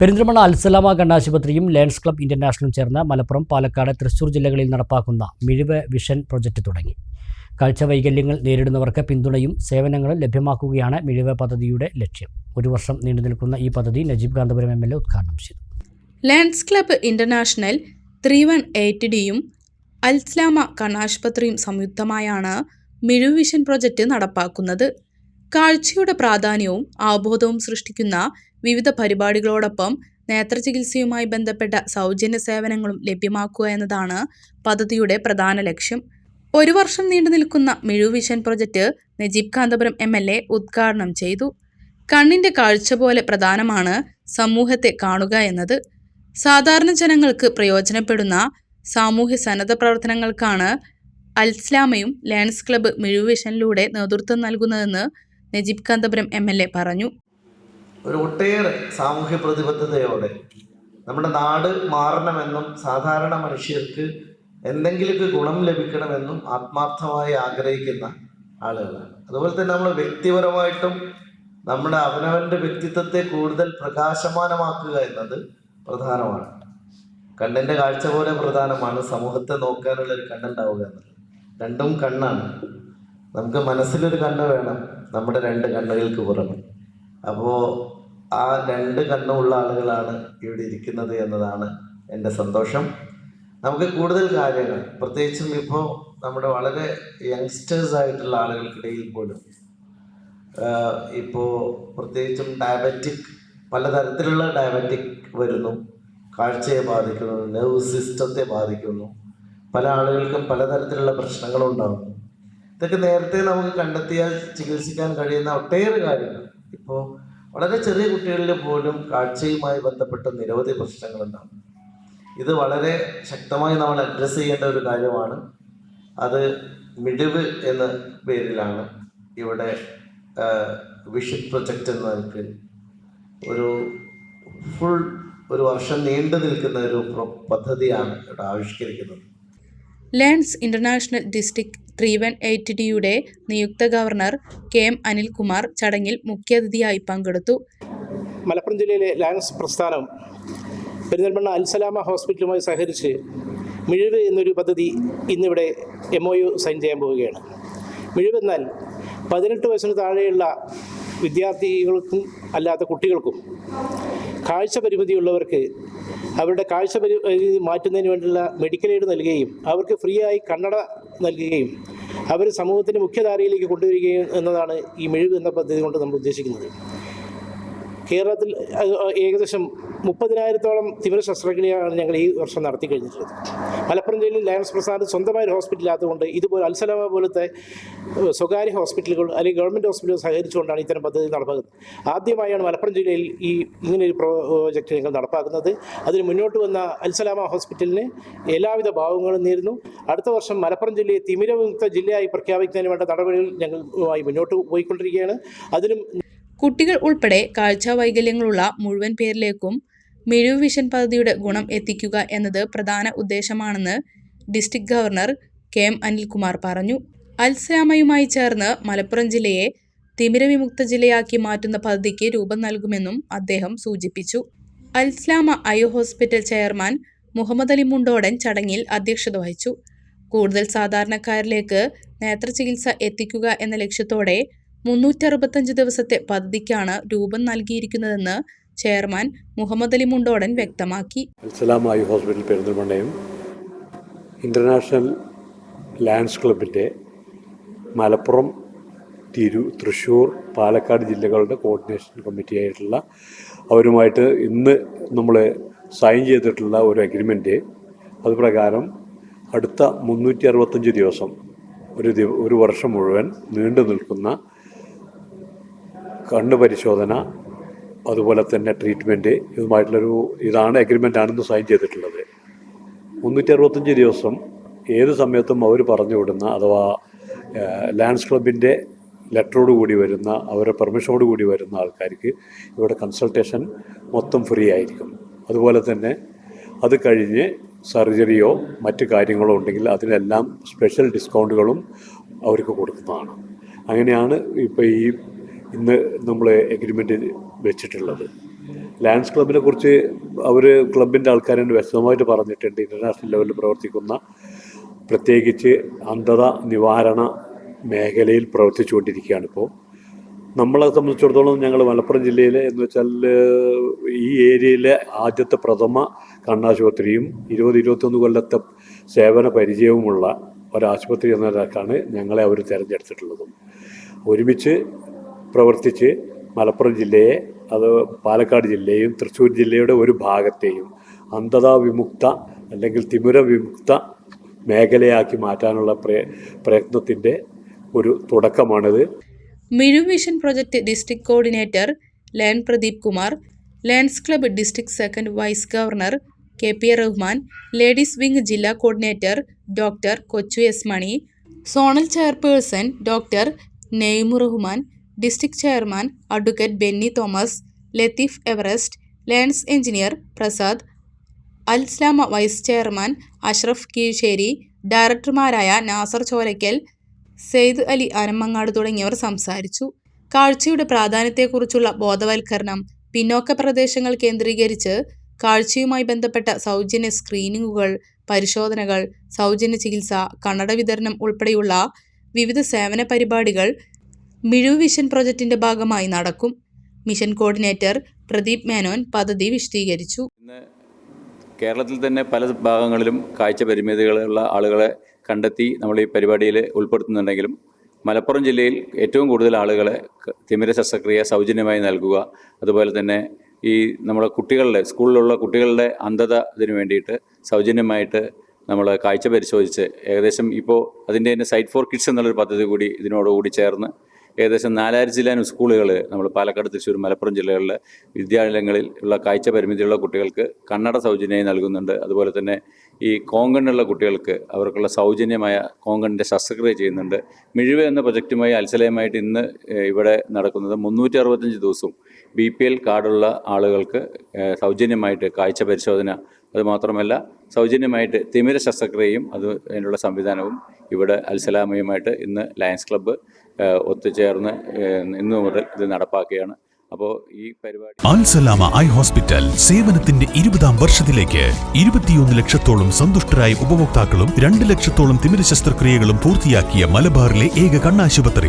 പെരിന്തൽമണ്ണ അൽസലാമ കണ്ണാശുപത്രിയും lions club ഇന്റർനാഷണലും ചേർന്ന് മലപ്പുറം പാലക്കാട് തൃശൂർ ജില്ലകളിൽ നടപ്പാക്കുന്ന മിഴിവ് വിഷൻ പ്രൊജക്ട് തുടങ്ങി. കാഴ്ച വൈകല്യങ്ങൾ നേരിടുന്നവർക്ക് പിന്തുണയും സേവനങ്ങളും ലഭ്യമാക്കുകയാണ് മിഴിവ് പദ്ധതിയുടെ ലക്ഷ്യം. ഒരു വർഷം നീണ്ടു നിൽക്കുന്ന ഈ പദ്ധതി Najeeb Kanthapuram M L A ഉദ്ഘാടനം ചെയ്തു. Lions club international three one eight ഡിയും അൽസ്ലാമ കണ്ണാശുപത്രിയും സംയുക്തമായാണ് മിഴിവ് വിഷൻ പ്രൊജക്ട് നടപ്പാക്കുന്നത്. കാഴ്ചയുടെ പ്രാധാന്യവും അവബോധവും സൃഷ്ടിക്കുന്ന വിവിധ പരിപാടികളോടൊപ്പം നേത്രചികിത്സയുമായി ബന്ധപ്പെട്ട സൗജന്യ സേവനങ്ങളും ലഭ്യമാക്കുക എന്നതാണ് പദ്ധതിയുടെ പ്രധാന ലക്ഷ്യം. ഒരു വർഷം നീണ്ടു നിൽക്കുന്ന മിഴുവിഷൻ vision project Najeeb Kanthapuram M L A ഉദ്ഘാടനം ചെയ്തു. കണ്ണിന്റെ കാഴ്ച പോലെ പ്രധാനമാണ് സമൂഹത്തെ കാണുക എന്നത്. സാധാരണ ജനങ്ങൾക്ക് പ്രയോജനപ്പെടുന്ന സാമൂഹ്യ സന്നദ്ധ പ്രവർത്തനങ്ങൾക്കാണ് അൽസ്ലാമയും ലയൺസ് ക്ലബ്ബ് മിഴുവിഷനിലൂടെ നേതൃത്വം നൽകുന്നതെന്ന് നജീബ് കാന്തപുരം എ പറഞ്ഞു. ഒരു ഒട്ടേറെ സാമൂഹ്യ പ്രതിബദ്ധതയോടെ നമ്മുടെ നാട് മാറണമെന്നും സാധാരണ മനുഷ്യർക്ക് എന്തെങ്കിലുമൊക്കെ ഗുണം ലഭിക്കണമെന്നും ആത്മാർത്ഥമായി ആഗ്രഹിക്കുന്ന ആളുകളാണ്. അതുപോലെ തന്നെ നമ്മൾ വ്യക്തിപരമായിട്ടും നമ്മുടെ അവനവന്റെ വ്യക്തിത്വത്തെ കൂടുതൽ പ്രകാശമാനമാക്കുക എന്നത് പ്രധാനമാണ്. കണ്ണിന്റെ കാഴ്ച പോലെ പ്രധാനമാണ് സമൂഹത്തെ നോക്കാനുള്ള ഒരു കണ്ണുണ്ടാവുക എന്നുള്ളത് രണ്ടും കണ്ണാണ്. നമുക്ക് മനസ്സിലൊരു കണ്ണ് വേണം നമ്മുടെ രണ്ട് കണ്ണുകൾക്ക് പുറമെ. അപ്പോൾ ആ രണ്ട് കണ്ണുമുള്ള ആളുകളാണ് ഇവിടെ ഇരിക്കുന്നത് എന്നതാണ് എന്റെ സന്തോഷം. നമുക്ക് കൂടുതൽ കാര്യങ്ങൾ പ്രത്യേകിച്ചും ഇപ്പോൾ നമ്മുടെ വളരെ യങ്സ്റ്റേഴ്സ് ആയിട്ടുള്ള ആളുകൾക്കിടയിൽ പോലും ഇപ്പോൾ പ്രത്യേകിച്ചും ഡയബറ്റിക് പലതരത്തിലുള്ള ഡയബറ്റിക് വരുന്നു. കാഴ്ചയെ ബാധിക്കുന്നു നെർവ് സിസ്റ്റത്തെ ബാധിക്കുന്നു. പല ആളുകൾക്കും പലതരത്തിലുള്ള പ്രശ്നങ്ങളുണ്ടാകുന്നു. ഇതൊക്കെ നേരത്തെ നമുക്ക് കണ്ടെത്തിയാൽ ചികിത്സിക്കാൻ കഴിയുന്ന ഒട്ടേറെ കാര്യങ്ങൾ. ഇപ്പോൾ വളരെ ചെറിയ കുട്ടികളിൽ പോലും കാഴ്ചയുമായി ബന്ധപ്പെട്ട നിരവധി പ്രശ്നങ്ങളുണ്ടാകും ഇത് വളരെ ശക്തമായി നമ്മൾ അഡ്രസ്സ് ചെയ്യേണ്ട ഒരു കാര്യമാണ്. അത് മിടിവ് എന്ന പേരിലാണ് ഇവിടെ വിഷൻ പ്രൊജക്റ്റ് എന്നവർക്ക് ഒരു ഫുൾ ഒരു വർഷം നീണ്ടു നിൽക്കുന്ന ഒരു പദ്ധതിയാണ് ഇവിടെ ആവിഷ്കരിക്കുന്നത്. Lions international district three one eight ഡിയുടെ നിയുക്ത ഗവർണർ കെ എം അനിൽകുമാർ ചടങ്ങിൽ മുഖ്യാതിഥിയായി പങ്കെടുത്തു. മലപ്പുറം ജില്ലയിലെ ലാൻസ് പ്രസ്ഥാനം പെരിന്തൽമണ്ണ അൽസലാമ ഹോസ്പിറ്റലുമായി സഹകരിച്ച് മിഴിവ് എന്നൊരു പദ്ധതി ഇന്നിവിടെ എം ഒ യു സൈൻ ചെയ്യാൻ പോവുകയാണ്. മിഴിവെന്നാൽ പതിനെട്ട് വയസ്സിന് താഴെയുള്ള വിദ്യാർത്ഥികൾക്കും അല്ലാത്ത കുട്ടികൾക്കും കാഴ്ച പരിമിതിയുള്ളവർക്ക് അവരുടെ കാഴ്ച മാറ്റുന്നതിന് വേണ്ടിയുള്ള മെഡിക്കൽ എയ്ഡ് നൽകുകയും അവർക്ക് ഫ്രീ ആയി കണ്ണട നൽകുകയും അവർ സമൂഹത്തിന്റെ മുഖ്യധാരയിലേക്ക് കൊണ്ടുവരികയും എന്നതാണ് ഈ മെഴുക് എന്ന പദ്ധതി കൊണ്ട് നമ്മൾ ഉദ്ദേശിക്കുന്നത്. കേരളത്തിൽ ഏകദേശം മുപ്പതിനായിരത്തോളം തീവ്ര ശസ്ത്രക്രിയയാണ് ഞങ്ങൾ ഈ വർഷം നടത്തി കഴിഞ്ഞിട്ടുള്ളത്. മലപ്പുറം ജില്ലയിൽ ലയൻസ് പ്രസാദ് സ്വന്തമായ ഒരു ഹോസ്പിറ്റൽ ഇല്ലാത്തതുകൊണ്ട് ഇതുപോലെ അൽസലാമ പോലത്തെ സ്വകാര്യ ഹോസ്പിറ്റലുകൾ അല്ലെങ്കിൽ ഗവൺമെന്റ് ഹോസ്പിറ്റലുകൾ സഹകരിച്ചുകൊണ്ടാണ് ഇത്തരം പദ്ധതി നടപ്പാക്കുന്നത്. ആദ്യമായാണ് മലപ്പുറം ജില്ലയിൽ ഈ ഇങ്ങനെയൊരു പ്രോജക്റ്റ് ഞങ്ങൾ നടപ്പാക്കുന്നത്. അതിന് മുന്നോട്ട് വന്ന അൽസലാമ ഹോസ്പിറ്റലിന് എല്ലാവിധ ഭാവങ്ങളും നേരുന്നു. അടുത്ത വർഷം മലപ്പുറം ജില്ലയെ തിമിരവിമുക്ത ജില്ലയായി പ്രഖ്യാപിക്കുന്നതിന് വേണ്ട നടപടികൾ ഞങ്ങളുമായി മുന്നോട്ട് പോയിക്കൊണ്ടിരിക്കുകയാണ്. അതിനും കുട്ടികൾ ഉൾപ്പെടെ കാഴ്ചാ വൈകല്യങ്ങളുള്ള മുഴുവൻ പേരിലേക്കും മിഴിവ് വിഷൻ പദ്ധതിയുടെ ഗുണം എത്തിക്കുക എന്നത് പ്രധാന ഉദ്ദേശമാണെന്ന് district governor K M Anilkumar പറഞ്ഞു. അൽസ്ലാമയുമായി ചേർന്ന് മലപ്പുറം ജില്ലയെ തിമിരവിമുക്ത ജില്ലയാക്കി മാറ്റുന്ന പദ്ധതിക്ക് രൂപം നൽകുമെന്നും അദ്ദേഹം സൂചിപ്പിച്ചു. Alsalama eye hospital chairman Muhammad Ali Mundodan ചടങ്ങിൽ അധ്യക്ഷത വഹിച്ചു. കൂടുതൽ സാധാരണക്കാരിലേക്ക് നേത്രചികിത്സ എത്തിക്കുക എന്ന ലക്ഷ്യത്തോടെ മുന്നൂറ്ററുപത്തഞ്ച് ദിവസത്തെ പദ്ധതിക്കാണ് രൂപം നൽകിയിരിക്കുന്നതെന്ന് ചെയർമാൻ മുഹമ്മദ് അലി മുണ്ടോടൻ വ്യക്തമാക്കി. അൽസലാമായി ഹോസ്പിറ്റൽ പെരിന്തൽമണ്ണയും ഇന്റർനാഷണൽ ലാൻഡ്സ് ക്ലബിന്റെ മലപ്പുറം തിരു തൃശ്ശൂർ പാലക്കാട് ജില്ലകളുടെ കോർഡിനേഷൻ കമ്മിറ്റി ആയിട്ടുള്ള അവരുമായിട്ട് ഇന്ന് നമ്മൾ സൈൻ ചെയ്തിട്ടുള്ള ഒരു അഗ്രിമെന്റ് അത് പ്രകാരം അടുത്ത മുന്നൂറ്റി അറുപത്തഞ്ച് ദിവസം ഒരു ഒരു വർഷം മുഴുവൻ നീണ്ടു നിൽക്കുന്ന കണ്ണ് പരിശോധന അതുപോലെ തന്നെ ട്രീറ്റ്മെന്റ് ഇതുമായിട്ടുള്ളൊരു ഇതാണ് അഗ്രിമെന്റാണെന്ന് സൈൻ ചെയ്തിട്ടുള്ളത്. മുന്നൂറ്റി അറുപത്തഞ്ച് ദിവസം ഏത് സമയത്തും അവർ പറഞ്ഞു വിടുന്ന അഥവാ ലാൻഡ്സ് ക്ലബിന്റെ ലെറ്ററോട് കൂടി വരുന്ന അവരുടെ പെർമിഷനോട് കൂടി വരുന്ന ആൾക്കാർക്ക് ഇവിടെ കൺസൾട്ടേഷൻ മൊത്തം ഫ്രീ ആയിരിക്കും. അതുപോലെ തന്നെ അത് കഴിഞ്ഞ് സർജറിയോ മറ്റു കാര്യങ്ങളോ ഉണ്ടെങ്കിൽ അതിനെല്ലാം സ്പെഷ്യൽ ഡിസ്കൗണ്ടുകളും അവർക്ക് കൊടുക്കുന്നതാണ്. അങ്ങനെയാണ് ഇപ്പോൾ ഈ ഇന്ന് നമ്മൾ എഗ്രിമെന്റ് വെച്ചിട്ടുള്ളത്. ലയൺസ് ക്ലബിനെ കുറിച്ച് അവർ ക്ലബിന്റെ ആൾക്കാരെ വ്യക്തമായിട്ട് പറഞ്ഞിട്ടുണ്ട്. ഇന്റർനാഷണൽ ലെവലിൽ പ്രവർത്തിക്കുന്ന പ്രത്യേകിച്ച് അന്ധത നിവാരണ മേഖലയിൽ പ്രവർത്തിച്ചുകൊണ്ടിരിക്കുകയാണ് ഇപ്പോൾ നമ്മളെ സംബന്ധിച്ചിടത്തോളം ഞങ്ങൾ മലപ്പുറം ജില്ലയിലെ എന്ന് വെച്ചാൽ ഈ ഏരിയയിലെ ആദ്യത്തെ പ്രഥമ കണ്ണാശുപത്രിയും ഇരുപത് ഇരുപത്തൊന്ന് കൊല്ലത്തെ സേവന പരിചയവുമുള്ള ഒരാശുപത്രി എന്ന ഞങ്ങളെ അവർ തിരഞ്ഞെടുത്തിട്ടുള്ളത്. ഒരുമിച്ച് പ്രവർത്തിച്ച് മലപ്പുറം ജില്ലയെ അത് പാലക്കാട് ജില്ലയും തൃശ്ശൂർ ജില്ലയുടെ ഒരു ഭാഗത്തെയും അന്ധതാ വിമുക്ത അല്ലെങ്കിൽ തിമുര വിമുക്ത മേഖലയാക്കി മാറ്റാനുള്ള പ്രയ പ്രയത്നത്തിന്റെ ഒരു തുടക്കമാണിത്. മിഴു mission project district coordinator Lions Pradeep Kumar Lions club district second vice governor K P Rahman ladies wing ജില്ലാ coordinator doctor Kochu S Mani zonal chairperson doctor Naimu Rahman district chairman advocate Benny Thomas Latheef Everest Lions engineer Prasad Alsalama vice chairman Ashraf Keezhssery ഡയറക്ടർമാരായ നാസർ ചോരയ്ക്കൽ സെയ്ദ് അലി അനമങ്ങാട് തുടങ്ങിയവർ സംസാരിച്ചു. കാഴ്ചയുടെ പ്രാധാന്യത്തെക്കുറിച്ചുള്ള ബോധവൽക്കരണം പിന്നോക്ക പ്രദേശങ്ങൾ കേന്ദ്രീകരിച്ച് കാഴ്ചയുമായി ബന്ധപ്പെട്ട സൗജന്യ സ്ക്രീനിങ്ങുകൾ പരിശോധനകൾ സൗജന്യ ചികിത്സ കണ്ണട വിതരണം ഉൾപ്പെടെയുള്ള വിവിധ സേവന പരിപാടികൾ മിഴു വിഷൻ പ്രൊജക്ടിന്റെ ഭാഗമായി നടക്കും. മിഷൻ കോർഡിനേറ്റർ പ്രദീപ് മേനോൻ പദ്ധതി വിശദീകരിച്ചു. കേരളത്തിൽ തന്നെ പല ഭാഗങ്ങളിലും കാഴ്ച പരിമിതികളുള്ള ആളുകളെ കണ്ടെത്തി നമ്മൾ ഈ പരിപാടിയിൽ ഉൾപ്പെടുത്തുന്നുണ്ടെങ്കിലും മലപ്പുറം ജില്ലയിൽ ഏറ്റവും കൂടുതൽ ആളുകളെ തിമിര ശസ്ത്രക്രിയ സൗജന്യമായി നൽകുക. അതുപോലെ തന്നെ ഈ നമ്മുടെ കുട്ടികളുടെ സ്കൂളിലുള്ള കുട്ടികളുടെ അന്ധത ഇതിനു വേണ്ടിയിട്ട് സൗജന്യമായിട്ട് നമ്മൾ കാഴ്ച പരിശോധിച്ച് ഏകദേശം ഇപ്പോൾ അതിന്റെ തന്നെ സൈറ്റ് ഫോർ കിഡ്സ് എന്നുള്ളൊരു പദ്ധതി കൂടി ഇതിനോടുകൂടി ചേർന്ന് ഏകദേശം നാലായിരം ജില്ലാനും സ്കൂളുകൾ നമ്മൾ പാലക്കാട് തൃശ്ശൂർ മലപ്പുറം ജില്ലകളിലെ വിദ്യാലയങ്ങളിൽ ഉള്ള കാഴ്ച പരിമിതിയുള്ള കുട്ടികൾക്ക് കണ്ണട സൗജന്യമായി നൽകുന്നുണ്ട്. അതുപോലെ തന്നെ ഈ കോങ്കണ്ണുള്ള കുട്ടികൾക്ക് അവർക്കുള്ള സൗജന്യമായ കോങ്കണിന്റെ ശസ്ത്രക്രിയ ചെയ്യുന്നുണ്ട്. മിഴിവ് എന്ന പ്രൊജക്റ്റുമായി അത്സലയമായിട്ട് ഇന്ന് ഇവിടെ നടക്കുന്നത് മുന്നൂറ്റി അറുപത്തഞ്ച് ദിവസവും ബി പി എൽ കാർഡുള്ള ആളുകൾക്ക് സൗജന്യമായിട്ട് കാഴ്ച പരിശോധന. അതുമാത്രമല്ല സൗജന്യമായിട്ട് തിമിര ശസ്ത്രക്രിയയും അത് അതിനുള്ള സംവിധാനവും ഇവിടെ അത്സലാമയുമായിട്ട് ഇന്ന് ലയൺസ് ക്ലബ്ബ് ഒത്തുചേർന്ന് ഇന്നു മുതൽ ഇത് നടപ്പാക്കുകയാണ്. അപ്പോൾ ഈ പരിപാടി അൽസലാമ ഐ ഹോസ്പിറ്റൽ സേവനത്തിന്റെ ഇരുപതാം വർഷത്തിലേക്ക് ഇരുപത്തിയൊന്ന് ലക്ഷത്തോളം സന്തുഷ്ടരായ ഉപഭോക്താക്കളും രണ്ട് ലക്ഷത്തോളം തിമിര ശസ്ത്രക്രിയകളും പൂർത്തിയാക്കിയ മലബാറിലെ ഏക കണ്ണാശുപത്രി.